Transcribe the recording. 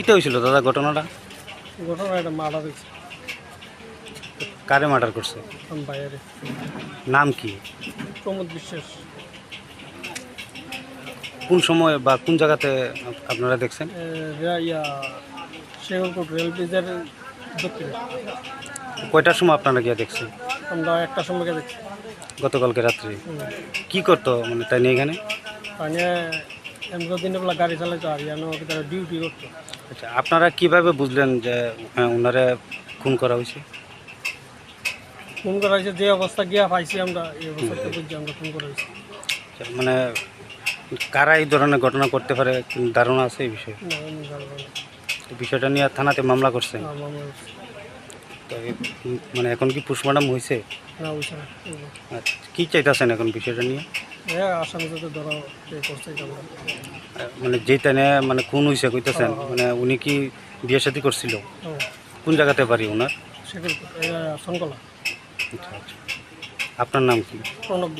কিতে হয়েছিল দাদা ঘটনাটা? ঘটনা একটা মারা হয়েছে কারে মার্ডার করছে? বাইরে নাম কি? প্রমোদ বিশ্বাস। কোন সময় বা কোন জায়গাতে আপনারা দেখছেন? ইয়া রেল ব্রিজের দক্ষিণে। কয়টার সময় আপনারা গিয়ে দেখছেন? আমরা একটা সময় গিয়ে দেখছি। গতকালকে রাত্রে। কি করতো মানে তাই নিয়ে এখানে? এমন দিনের বেলা গাড়ি চালাইতো আর ইয়ানো তারা ডিউটি করতো। আচ্ছা আপনারা কীভাবে বুঝলেন যে হ্যাঁ ওনারে খুন করা হয়েছে? ফোন করা হয়েছে যে অবস্থা গিয়া পাইছি আমরা এই অবস্থাতে বুঝছি আমরা ফোন করা হয়েছি। আচ্ছা, মানে কারা এই ধরনের ঘটনা করতে পারে ধারণা আছে এই বিষয়ে? না, আমি জানব না। বিষয়টা নিয়ে থানাতে মামলা করছেন? না, মামা হয়েছে। তো মানে এখন কি পোস্টমর্টম হয়েছে না হয়েছে না। আচ্ছা, কি চাইতেছেন এখন বিষয়টা নিয়ে? হ্যাঁ আসামি যাতে ধরো করছে মানে মানে কোন হয়েছে কইতেছেন মানে উনি কি বিয়ে সাথে করছিল? কোন জায়গাতে পারি ওনার সংকলা আচ্ছা আচ্ছা। আপনার নাম কি? প্রণব